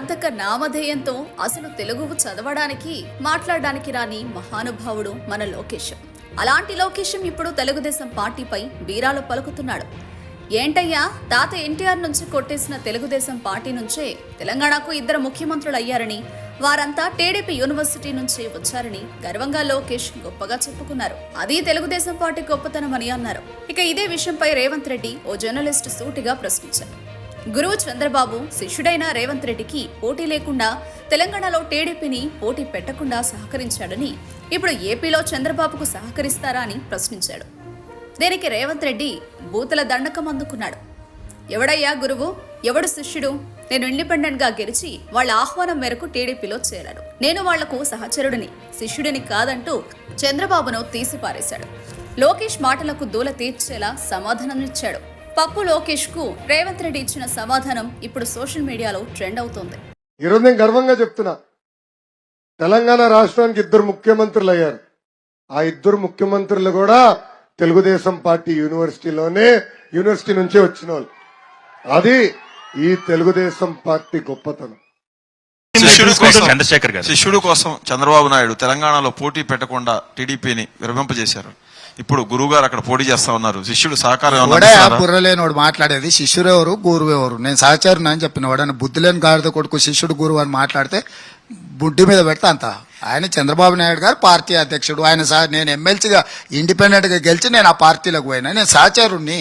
సార్థక నామధేయంతో అసలు తెలుగు చదవడానికి మాట్లాడడానికి రాని మహానుభావుడు మన లోకేష్. అలాంటి లోకేశం ఇప్పుడు తెలుగుదేశం పార్టీపై బీరాలు పలుకుతున్నాడు. ఏంటయ్యా తాత ఎన్టీఆర్ నుంచి కొట్టేసిన తెలుగుదేశం పార్టీ నుంచే తెలంగాణకు ఇద్దరు ముఖ్యమంత్రులు అయ్యారని వారంతా టీడీపీ యూనివర్సిటీ నుంచి వచ్చారని గర్వంగా లోకేష్ గొప్పగా చెప్పుకున్నారు. అది తెలుగుదేశం పార్టీ గొప్పతనమని అన్నారు. ఇక ఇదే విషయంపై రేవంత్ రెడ్డి ఓ జర్నలిస్ట్ సూటిగా ప్రశ్నించారు. గురువు చంద్రబాబు శిష్యుడైన రేవంత్ రెడ్డికి పోటీ లేకుండా తెలంగాణలో టీడీపీని పోటీ పెట్టకుండా సహకరించాడని ఇప్పుడు ఏపీలో చంద్రబాబుకు సహకరిస్తారా అని ప్రశ్నించాడు. దీనికి రేవంత్ రెడ్డి బూతుల దండకం అందుకున్నాడు. ఎవడయ్యా గురువు? ఎవడు శిష్యుడు? నేను ఇండిపెండెంట్గా గెలిచి వాళ్ళ ఆహ్వానం మేరకు టీడీపీలో చేరాడు. నేను వాళ్ళకు సహచరుడిని శిష్యుడిని కాదంటూ చంద్రబాబును తీసిపారేశాడు. లోకేష్ మాటలకు దూల తీర్చేలా సమాధానం ఇచ్చాడు పప్పు లోకేష్కు రేవంత్ రెడ్డి ఇచ్చిన సమాధానం ఇప్పుడు సోషల్ మీడియాలో ట్రెండ్ అవుతోంది. ఈరోజు నేను గర్వంగా చెప్తున్నా. తెలంగాణ రాష్ట్రానికి ఇద్దరు ముఖ్యమంత్రులు అయ్యారు ఆ ఇద్దరు ముఖ్యమంత్రులు కూడా తెలుగుదేశం పార్టీ యూనివర్సిటీలోనే యూనివర్సిటీ నుంచే వచ్చిన వాళ్ళు అది ఈ తెలుగుదేశం పార్టీ గొప్పతనం. చంద్రశేఖర్ గారు. శిష్యుడు కోసం చంద్రబాబు నాయుడు తెలంగాణలో పోటీ పెట్టకుండా టీడీపీని విరమింపజేశారు ఇప్పుడు గురువు గారు అక్కడ పోటీ చేస్తా ఉన్నారు. శిష్యుడు సహకారం వాడే? బుర్రలేనోడు మాట్లాడేది శిష్యుడు ఎవరు గురువు ఎవరు? నేను సహచరుని అని చెప్పిన వాడని బుద్ధి లేని గాడిద కొడుకు శిష్యుడు గురువు అని మాట్లాడితే బుడ్డి మీద పెడితే అంత. ఆయన చంద్రబాబు నాయుడు గారు పార్టీ అధ్యక్షుడు. ఆయన సహ నేను ఎమ్మెల్సీగా ఇండిపెండెంట్గా గెలిచి నేను ఆ పార్టీలోకి పోయినా. నేను సహచరుణ్ణి.